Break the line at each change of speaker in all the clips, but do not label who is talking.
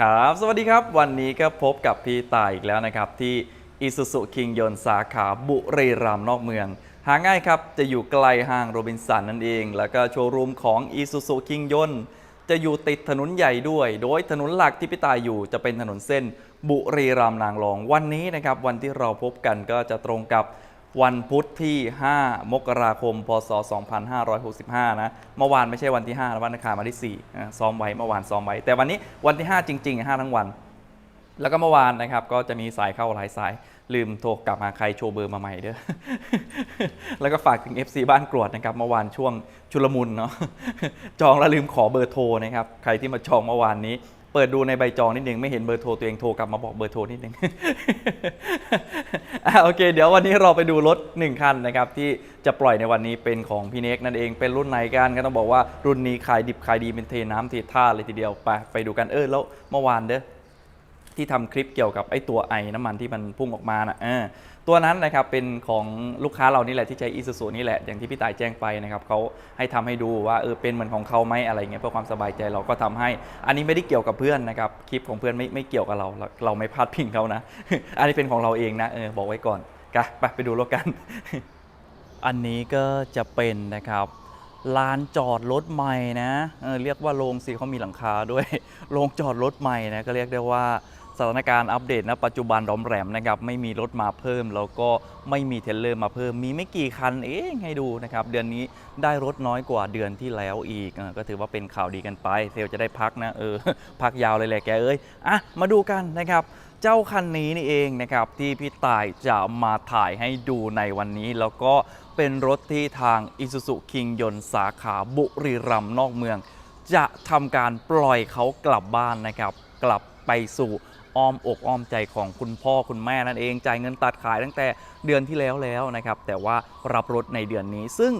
ครับ สวัสดีครับ วันนี้ก็พบกับพี่ตายอีกแล้วนะครับ ที่อิสุสุคิงยนสาขาบุรีรัมย์นอกเมือง หาง่ายครับ จะอยู่ไกลห้างโรบินสันนั่นเอง แล้วก็โชว์รูมของอิสุสุคิงยนจะอยู่ติดถนนใหญ่ด้วย โดยถนนหลักที่พี่ตายอยู่จะเป็นถนนเส้นบุรีรัมย์นางรอง วันนี้นะครับ วันที่เราพบกันก็จะตรงกับ วันพุธที่ 5 มกราคม พศ 2565 นะ เมื่อวานไม่ใช่วันที่5แล้ววันอังคารมาที่4นะซ้อมไว้ เมื่อวานซ้อมไว้ แต่วันนี้วันที่ 5 จริง ๆ 5 ทั้งวัน แล้วก็เมื่อวานนะครับ ก็จะมีสายเข้าหลายสาย ลืมโทรกลับมาใครโชว์เบอร์มาใหม่เด้อ แล้วก็ฝากถึง FC บ้านกรวดนะครับ เมื่อวานช่วงชุลมุนเนาะ จองแล้วลืมขอเบอร์โทรนะครับ ใครที่มาจองเมื่อวานนี้ เปิดดูในใบจองนิดนึงไม่เห็นเบอร์โทรตัวเองโทรกลับมาบอกเบอร์โทรนิดนึง อะโอเค เดี๋ยววันนี้เราไปดูรถ 1 คันนะครับที่จะปล่อยในวันนี้เป็นของพี่เน็กนั่นเองเป็นรุ่นไหนกันก็ต้องบอกว่ารุ่นนี้ขายดิบขายดีเป็นเทน้ำเทท่าเลยทีเดียวไปไปดูกันเออแล้วเมื่อวานเด้อ ที่ทำคลิปเกี่ยวกับไอ้ตัวไอน้ำมันที่มันพุ่งออกมานะเออตัวนั้นนะครับเป็นของลูกค้าเรานี่แหละที่ใช้อีซูซูนี่แหละอย่างที่พี่ตายแจ้งไปนะครับเขาให้ทำให้ดูว่าเออเป็นเหมือนของเขาไหมอะไรเงี้ยเพื่อความสบายใจเราก็ทำให้ อันนี้ไม่ได้เกี่ยวกับเพื่อนนะครับคลิปของเพื่อนไม่ไม่เกี่ยวกับเราเรา เราไม่พลาดพิงเขานะ อันนี้เป็นของเราเองนะเออบอกไว้ก่อนกะไปไปดูรถกัน อันนี้ก็จะเป็นนะครับลานจอดรถใหม่นะเออเรียกว่าโรงสิเขามีหลังคาด้วย โรงจอดรถใหม่นะก็เรียกได้ว่า สถานการณ์อัปเดตณปัจจุบันร้อมแรมนะครับไม่มีรถมาเพิ่ม แล้วก็ไม่มีเทเลอร์มาเพิ่ม มีไม่กี่คันเองให้ดูนะครับเดือนนี้ได้รถน้อยกว่าเดือนที่แล้วอีกก็ถือว่าเป็นข่าวดีกันไป เซลจะได้พักนะเออพักยาวเลยแหละแกเอ้ยอะมาดูกันนะครับเจ้าคันนี้นี่เองนะครับที่พี่ต่ายจะมาถ่ายให้ดูในวันนี้แล้วก็เป็นรถที่ทาง Isuzu King ยนสาขาบุรีรัมย์นอกเมือง จะทำการปล่อยเขากลับบ้านนะครับ กลับไปสู่ อ้อมอกอ้อมใจของคุณพ่อคุณแม่นั่นเองจ่ายเงินตัดขายตั้งแต่เดือนที่แล้วแล้วนะครับ แต่ว่ารับรถในเดือนนี้ซึ่ง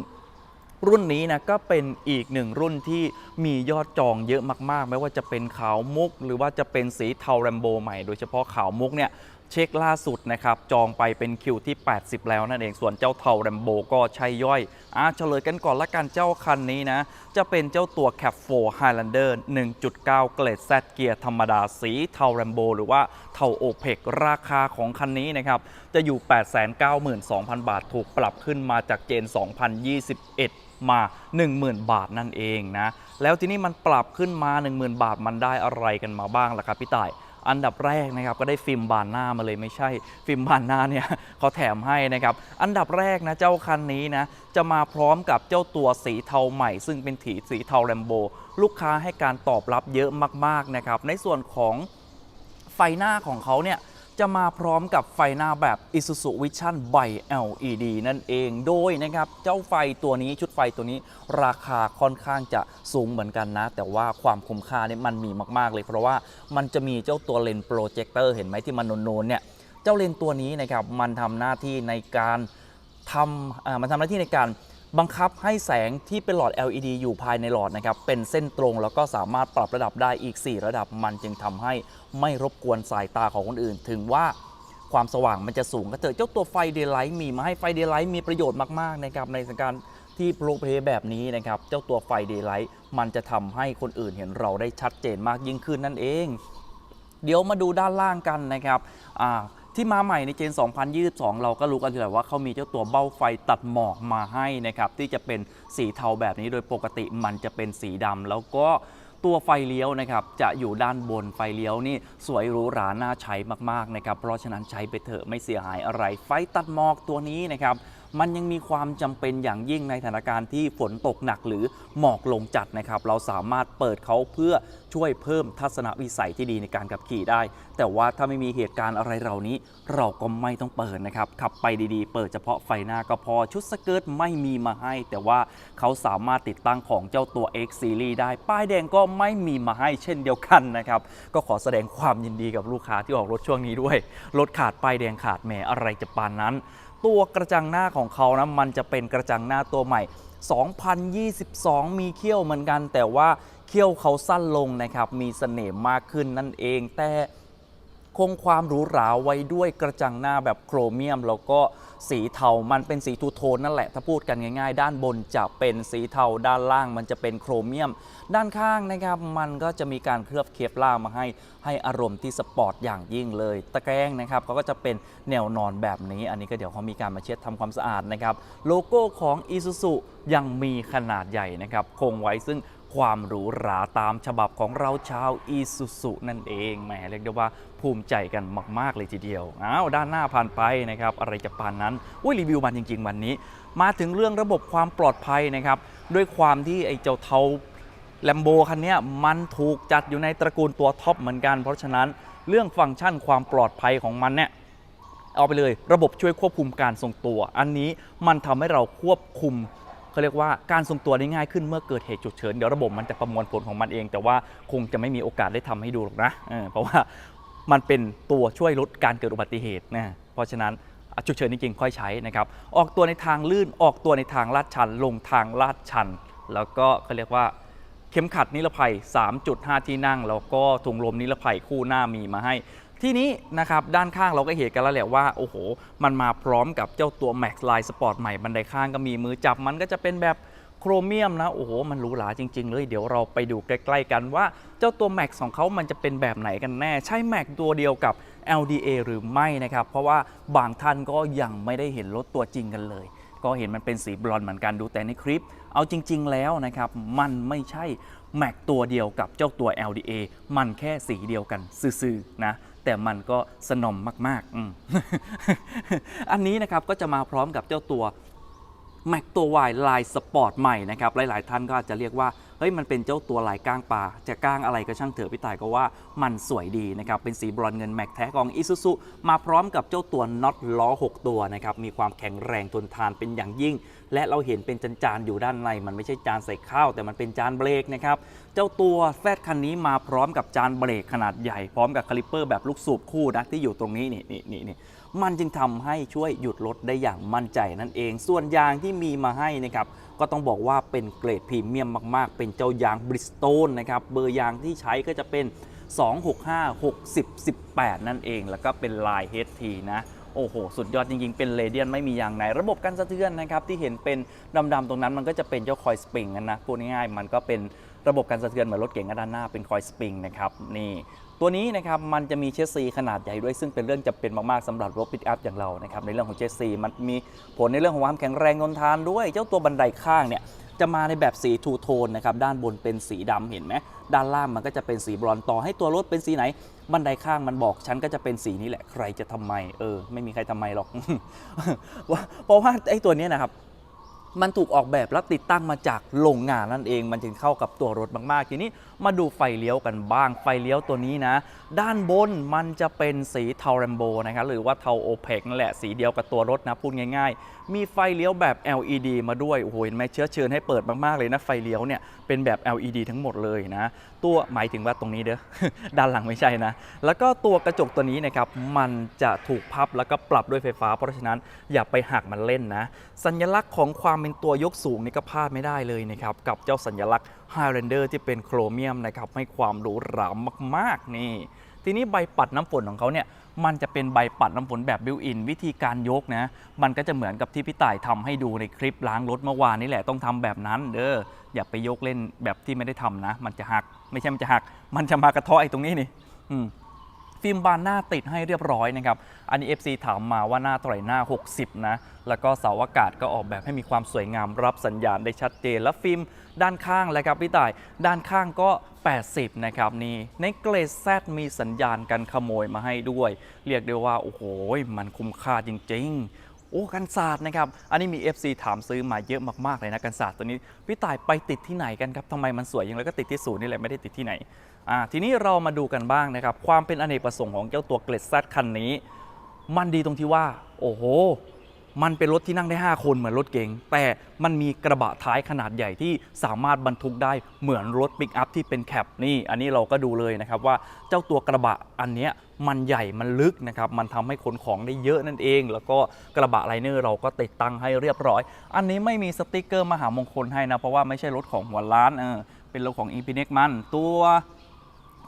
รุ่นนี้นะก็เป็นอีกหนึ่งรุ่นที่มียอดจองเยอะมากๆ ไม่ว่าจะเป็นขาวมุก หรือว่าจะเป็นสีเทาแรมโบใหม่ โดยเฉพาะขาวมุกเนี่ย เช็คล่าสุดนะครับจองไปเป็นคิวที่ 80 แล้วนั่นเองส่วนเจ้าเทาแรมโบก็ใช่ย่อยอะเฉลยกันก่อนละกันเจ้าคันนี้นะ จะเป็นเจ้าตัว Cap 4 Highlander 1.9 เกรด Z เกียร์ธรรมดาสีเทาแรมโบหรือว่าเทาโอเพกราคาของคันนี้นะครับ จะอยู่ 892,000 บาทถูกปรับขึ้นมาจากเจน 2021มา 10,000 บาทนั่นเองนะ แล้วทีนี้มันปรับขึ้นมา 10,000 บาทมันได้อะไรกันมาบ้างล่ะครับพี่ต่าย อันดับแรกนะครับก็ได้ฟิล์มบานหน้ามาเลยไม่ใช่ ฟิล์มบานหน้าเนี่ยเขาแถมให้นะครับอันดับแรกนะเจ้าคันนี้นะจะมาพร้อมกับเจ้าตัวสีเทาใหม่ ซึ่งเป็นถีสีเทาแรมโบลูกค้าให้การตอบรับเยอะมากๆนะครับในส่วนของไฟหน้าของเขาเนี่ย จะมาพร้อมกับไฟหน้าแบบ Isuzu Vision by LED นั่นเอง โดยนะครับ เจ้าไฟตัวนี้ชุดไฟตัวนี้ราคาค่อนข้างจะสูงเหมือนกันนะ แต่ว่าความคุ้มค่าเนี่ยมันมีมาก ๆ เลย เพราะว่ามันจะมีเจ้าตัวเลนส์โปรเจคเตอร์เห็นไหมที่มันโนนๆเนี่ย เจ้าเลนส์ตัวนี้นะครับ มันทำหน้าที่ในการทำมันทำหน้าที่ในการ บังคับให้แสงที่เป็นหลอด LED อยู่ภายในหลอดนะครับเป็นเส้นตรงแล้วก็สามารถปรับระดับได้อีก 4 ระดับมันจึงทำให้ไม่รบกวนสายตาของคนอื่น ถึงว่าความสว่างมันจะสูงก็เถอะเจ้าตัวไฟเดย์ไลท์มีมาให้ไฟเดย์ไลท์มีประโยชน์มากๆนะครับในการที่โปรเพย์แบบนี้นะครับ เจ้าตัวไฟเดย์ไลท์มันจะทำให้คนอื่นเห็นเราได้ชัดเจนมากยิ่งขึ้นนั่นเอง เดี๋ยวมาดูด้านล่างกันนะครับอ่า ที่มาใหม่ในเจน 2022 เราก็รู้กันอยู่แล้วว่าเขามีเจ้าตัวเบ้าไฟตัดหมอกมาให้นะครับที่จะเป็นสีเทาแบบนี้โดยปกติมันจะเป็นสีดำแล้วก็ตัวไฟเลี้ยวนะครับจะอยู่ด้านบนไฟเลี้ยวนี่สวยหรูหราน่าใช้มากๆนะครับเพราะฉะนั้นใช้ไปเถอะไม่เสียหายอะไรไฟตัดหมอกตัวนี้นะครับ มันยังมีความจำเป็นอย่างยิ่งในสถานการณ์ที่ฝนตกหนักหรือหมอกลงจัดนะครับ เราสามารถเปิดเขาเพื่อช่วยเพิ่มทัศนวิสัยที่ดีในการขับขี่ได้ แต่ว่าถ้าไม่มีเหตุการณ์อะไรเหล่านี้ เราก็ไม่ต้องเปิดนะครับ ขับไปดีๆ เปิดเฉพาะไฟหน้าก็พอชุดสเกิร์ตไม่มีมาให้ แต่ว่าเขาสามารถติดตั้งของเจ้าตัว X Series ได้ ป้ายแดงก็ไม่มีมาให้เช่นเดียวกันนะครับ ก็ขอแสดงความยินดีกับลูกค้าที่ออกรถช่วงนี้ด้วย รถขาดป้ายแดงขาดแหมอะไรจะปานนั้น ตัวกระจังหน้าของเขานะมันจะเป็นกระจังหน้าตัวใหม่ 2022 มีเขี้ยวเหมือนกัน แต่ว่าเขี้ยวเขาสั้นลงนะครับ มีเสน่ห์มากขึ้นนั่นเองแต่ คงความหรูหราไว้ด้วยกระจังหน้าแบบโครเมียม แล้วก็สีเทา มันเป็นสีทูโทนนั่นแหละ ถ้าพูดกันง่ายๆ ด้านบนจะเป็นสีเทา ด้านล่างมันจะเป็นโครเมียม ด้านข้างนะครับ มันก็จะมีการเคลือบเคปล่ามาให้ ให้อารมณ์ที่สปอร์ตอย่างยิ่งเลย ตะแกรงนะครับเขาก็จะเป็นแนวนอนแบบนี้ อันนี้ก็เดี๋ยวเขามีการมาเช็ดทำความสะอาดนะครับ โลโก้ของ Isuzu ยังมีขนาดใหญ่นะครับ คงไว้ซึ่ง ความหรูหราตามฉบับของเราชาว Isuzu นั่นเองแหมเรียกได้ว่าภูมิใจกันมาก ๆ เลยทีเดียวอ้าวด้านหน้าผ่านไปนะครับ อะไรจะปานนั้นอุ้ยรีวิวมันจริง ๆ วันนี้ มาถึงเรื่องระบบความปลอดภัยนะครับ ด้วยความที่ไอ้เจ้าเทาแลมโบคันนี้มันถูกจัดอยู่ในตระกูลตัวท็อปเหมือนกัน เพราะฉะนั้นเรื่องฟังก์ชันความปลอดภัยของมันเนี่ยเอาไปเลย ระบบช่วยควบคุมการทรงตัว อันนี้มันทำให้เราควบคุม เขาเรียกว่าการทรงตัวได้ง่ายขึ้นเมื่อเกิดเหตุฉุกเฉินเดี๋ยวระบบมันจะประมวลผลของมันเอง แต่ว่าคงจะไม่มีโอกาสได้ทำให้ดูหรอกนะเเพราะว่ามันเป็นตัวช่วยลดการเกิดอุบัติเหตุนะเพราะฉะนั้นฉุกเฉินจริงๆค่อยใช้นะครับออกตัวในทางลื่นออกตัวในทางลาดชัน ลงทางลาดชัน แล้วก็เขาเรียกว่าเข็มขัดนิรภัย 3.5 ที่นั่ง แล้วก็ถุงลมนิรภัยคู่หน้ามีมาให้ ที่นี้นะครับด้านข้างเราก็เห็นกันแล้วแหละว่า โอ้โห มันมาพร้อมกับเจ้าตัว Max Line Sport ใหม่บันไดข้างก็มีมือจับมันก็จะเป็นแบบโครเมียมนะ โอ้โห มันหรูหราจริง ๆ เลย เดี๋ยวเราไปดูใกล้ ๆ กันว่าเจ้าตัว Max ของเขามันจะเป็นแบบไหนกันแน่ ใช่ Max ตัวเดียวกับ LDA หรือไม่นะครับ เพราะว่าบางท่านก็ยังไม่ได้เห็นรถตัวจริงกันเลย ก็เห็นมันเป็นสีบลอนด์เหมือนกันดูแต่ในคลิป เอาจริง ๆ แล้วนะครับ มันไม่ใช่แม็กตัวเดียวกับเจ้าตัว LDA มันแค่สีเดียวกันซื่อๆนะ แต่มันก็สนมมากๆออันนี้นะครับก็จะมาพร้อมกับเจ้าตัวแม็กตัววายลายสปอร์ตใหม่นะครับ หลาย ๆ ท่านก็อาจจะเรียกว่า เฮ้ย มันเป็นเจ้าตัวลายก้างปลา จะก้างอะไรก็ช่างเถอะพี่ต่ายก็ว่ามันสวยดีนะครับ เป็นสีบรอนเงินแม็กแท้ของ Isuzu มาพร้อมกับเจ้าตัวน็อตล้อ 6 ตัวนะครับ มีความแข็งแรงทนทานเป็นอย่างยิ่ง และเราเห็นเป็นจานๆอยู่ด้านใน มันไม่ใช่จานใส่ข้าวแต่มันเป็นจานเบรกนะครับ เจ้าตัวแฟดคันนี้มาพร้อมกับจานเบรกขนาดใหญ่พร้อมกับคาลิปเปอร์แบบลูกสูบคู่นะที่อยู่ตรงนี้นี่นี่นี่นี่มันจึงทำให้ช่วยหยุดรถได้อย่างมั่นใจนั่นเอง ส่วนยางที่มีมาให้นะครับก็ต้องบอกว่าเป็นเกรดพรีเมียมมาก ๆ เป็นเจ้ายางบริสโตนนะครับเบอร์ยางที่ใช้ก็จะเป็น 265 60 18 นั่นเอง แล้วก็เป็นลาย HT นะ โอ้โห สุดยอดจริงๆ เป็นเรเดียนไม่มียางไหนระบบการสะเทือนนะครับ ที่เห็นเป็นดำๆตรงนั้นมันก็จะเป็นเจ้าคอยสปริงนะพูดง่ายๆมันก็เป็นระบบการสะเทือนเหมือนรถเก๋งด้านหน้าเป็นคอยสปริงนะครับนี่ ตัวนี้นะครับมันจะมีเชสซีขนาดใหญ่ด้วยซึ่งเป็นเรื่องจำเป็นมากๆสำหรับรถปิกอัพอย่างเรานะครับในเรื่องของเชสซีมันมีผลในเรื่องของความแข็งแรงทนทานด้วย เจ้าตัวบันไดข้างเนี่ยจะมาในแบบสีทูโทนนะครับด้านบนเป็นสีดำเห็นไหมด้านล่างมันก็จะเป็นสีบรอนต่อให้ตัวรถเป็นสีไหน บันไดข้างมันบอกฉันก็จะเป็นสีนี้แหละใครจะทำไมเออ ไม่มีใครทำไมหรอกเพราะว่าไอ้ตัวนี้นะครับ มันถูกออกแบบและติดตั้งมาจากโรงงานนั่นเอง มันจึงเข้ากับตัวรถมากๆ ทีนี้มาดูไฟเลี้ยวกันบ้าง ไฟเลี้ยวตัวนี้นะ ด้านบนมันจะเป็นสีเทาแรมโบนะครับหรือว่าเทาโอเพกนั่นแหละสีเดียวกับตัวรถนะพูดง่ายๆมีไฟเลี้ยวแบบ LED มาด้วย โอ้โห เห็นไหมเชื้อเชิญให้เปิดมากๆเลยนะ ไฟเลี้ยวเนี่ยเป็นแบบ LED ทั้งหมดเลยนะ ตัวหมายถึงว่าตรงนี้เด้อ ด้านหลังไม่ใช่นะ แล้วก็ตัวกระจกตัวนี้นะครับ มันจะถูกพับแล้วก็ปรับด้วยไฟฟ้า เพราะฉะนั้นอย่าไปหักมันเล่นนะ สัญลักษณ์ของความเป็นตัวยกสูงนี่ก็พลาดไม่ได้เลยนะครับ กับเจ้าสัญลักษณ์ Highlander ที่เป็นโครเมียมนะครับ ให้ความหรูหรามากๆนี่ ทีนี้ใบปัดน้ำฝนของเขาเนี่ยมันจะเป็นใบปัดน้ำฝนแบบบิวอิน วิธีการยกนะมันก็จะเหมือนกับที่พี่ต่ายทำให้ดูในคลิปล้างรถเมื่อวานนี่แหละต้องทำแบบนั้น เด้ออย่าไปยกเล่นแบบที่ไม่ได้ทำนะ มันจะหัก ไม่ใช่มันจะหัก มันจะมากระเทาะไอ้ตรงนี้นี่อืม ฟิล์มบานหน้าติดให้เรียบร้อยนะครับ อันนี้ FC ถามมาว่าหน้าเท่าไหร่หน้า 60 นะ แล้วก็เสาอากาศก็ออกแบบให้มีความสวยงามรับสัญญาณได้ชัดเจน และฟิล์มด้านข้างเละครับพี่ต่าย ด้านข้างก็ 80 นะครับนี่ในเกรดแซมีสัญญาณกันขโมยมาให้ด้วย เรียกได้ว่าโอ้โหมันคุ้มค่าจริง ๆ โอ้กันศาสตร์นะครับ อันนี้มี FC ถามซื้อมาเยอะมากๆเลยนะกันศาสตร์ตัวนี้ พี่ต่ายไปติดที่ไหนกันครับทำไมมันสวยอย่างไรก็ติดที่ศูนย์นี่แหละไม่ได้ติดที่ไหนอ่าทีนี้เรามาดูกันบ้างนะครับ ความเป็นอเนกประสงค์ของเจ้าตัวเกล็ดแซดคันนี้ มันดีตรงที่ว่า โอ้โห มันเป็นรถที่นั่งได้ 5 คนเหมือนรถเก๋งแต่มันมีกระบะท้ายขนาดใหญ่ที่สามารถบรรทุกได้เหมือนรถปิกอัพที่เป็นแคปนี่อันนี้เราก็ดูเลยนะครับว่าเจ้าตัวกระบะอันเนี้ยมันใหญ่มันลึกนะครับมันทำให้ขนของได้เยอะนั่นเอง แล้วก็กระบะไลเนอร์เราก็ติดตั้งให้เรียบร้อย อันนี้ไม่มีสติกเกอร์มหามงคลให้นะเพราะว่าไม่ใช่รถของหัวล้านเออเป็นรถของอีพีเน็กมันตัว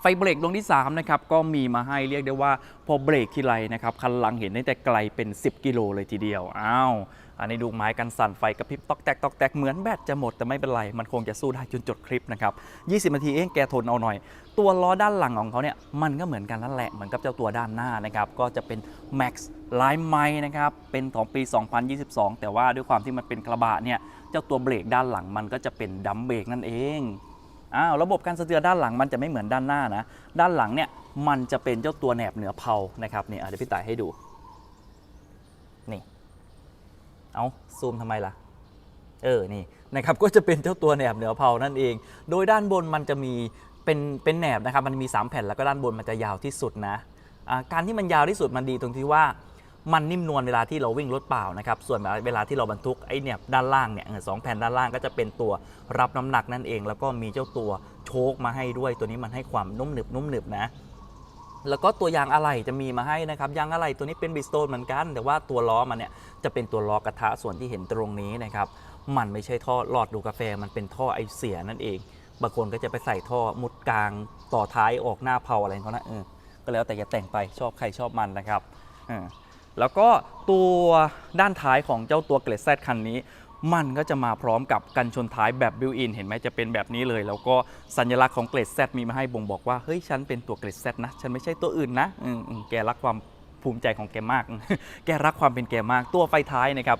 ฟเบรกดวงที่3นะครับก็มีมาให้เรียกได้ว่าพอเบรกทีไรนะครับคันหลังเห็นได้แต่ไกลเป็น 10 กิโลเลยทีเดียวอ้าวอันนี้ดูไม้กันสั่นไฟกระพริบตอกแตกตอกแตกเหมือนแบตจะหมดแต่ไม่เป็นไร มันคงจะสู้ได้จนจบคลิปนะครับ 20 นาทีเองแกทนเอาหน่อย ตัวล้อด้านหลังของเขาเนี่ยมันก็เหมือนกันนั่นแหละเหมือนกับเจ้าตัวด้านหน้านะครับก็จะเป็น Max ลายไม้นะครับเป็นของปี 2022 แต่ว่าด้วยความที่มันเป็นกระบะเนี่ยเจ้าตัวเบรกด้านหลังมันก็จะเป็นดัมเบรกนั่นเอง อ้าวระบบการสะเทือนด้านหลังมันจะไม่เหมือนด้านหน้านะ ด้านหลังเนี่ยมันจะเป็นเจ้าตัวแหนบเหนือเพานะครับนี่เดี๋ยวพี่ต่ายให้ดู นี่ เอาซูมทำไมล่ะ เออ นี่นะครับ ก็จะเป็นเจ้าตัวแหนบเหนือเพานั่นเอง โดยด้านบนมันจะมีเป็นเป็นแหนบนะครับ มันมี 3 แผ่นแล้วก็ด้านบนมันจะยาวที่สุดนะอ่าการที่มันยาวที่สุดมันดีตรงที่ว่า มันนิ่มนวลเวลาที่เราวิ่งรถเปล่านะครับส่วนเวลาที่เราบรรทุกไอ้เนี่ยด้านล่างเนี่ยสองแผ่นด้านล่างก็จะเป็นตัวรับน้ำหนักนั่นเอง แล้วก็มีเจ้าตัวโชคมาให้ด้วย ตัวนี้มันให้ความนุ่มหนึบนุ่มหนึบนะแล้วก็ตัวยางอะไหล่จะมีมาให้นะครับยางอะไหล่ตัวนี้เป็นบิสโตนเหมือนกัน แต่ว่าตัวล้อมันเนี่ยจะเป็นตัวล้อกระทะส่วนที่เห็นตรงนี้นะครับมันไม่ใช่ท่อหลอดดูกาแฟมันเป็นท่อไอเสียนั่นเองบางคนก็จะไปใส่ท่อมุดกลางต่อท้ายออกหน้าเผาอะไรของเขานะเออก็แล้วแต่จะแต่งไปชอบใครชอบมันนะครับออ แล้วก็ตัวด้านท้ายของเจ้าตัวเกรดแซคันนี้ มันก็จะมาพร้อมกับกันชนท้ายแบบบิวอินเห็นไหมจะเป็นแบบนี้เลย แล้วก็สัญลักษณ์ของเกรดแซมีมาให้บ่งบอกว่าเฮ้ยฉันเป็นตัวเกรดแซนะ ฉันไม่ใช่ตัวอื่นนะแกรักความภูมิใจของแกมาก แกรักความเป็นแกมากตัวไฟท้ายนะครับ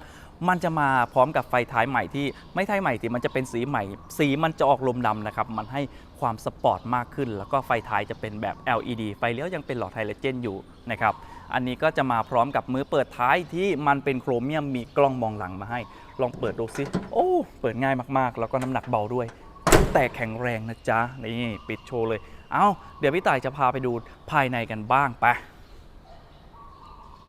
มันจะมาพร้อมกับไฟท้ายใหม่ที่ไม่ใช่ใหม่ที่มันจะเป็นสีใหม่ สีมันจะออกลมดำนะครับ มันให้ความสปอร์ตมากขึ้น แล้วก็ไฟท้ายจะเป็นแบบ LED ไฟเลี้ยวยังเป็นหลอดไฮโดรเจนอยู่นะครับ อันนี้ก็จะมาพร้อมกับมือเปิดท้ายที่มันเป็นโครเมียมมีกล้องมองหลังมาให้ ลองเปิดดูสิโอ้ เปิดง่ายมากๆ แล้วก็น้ำหนักเบาด้วย แต่แข็งแรงนะจ๊ะ นี่ปิดโชว์เลย เอาเดี๋ยวพี่ต่ายจะพาไปดูภายในกันบ้างไป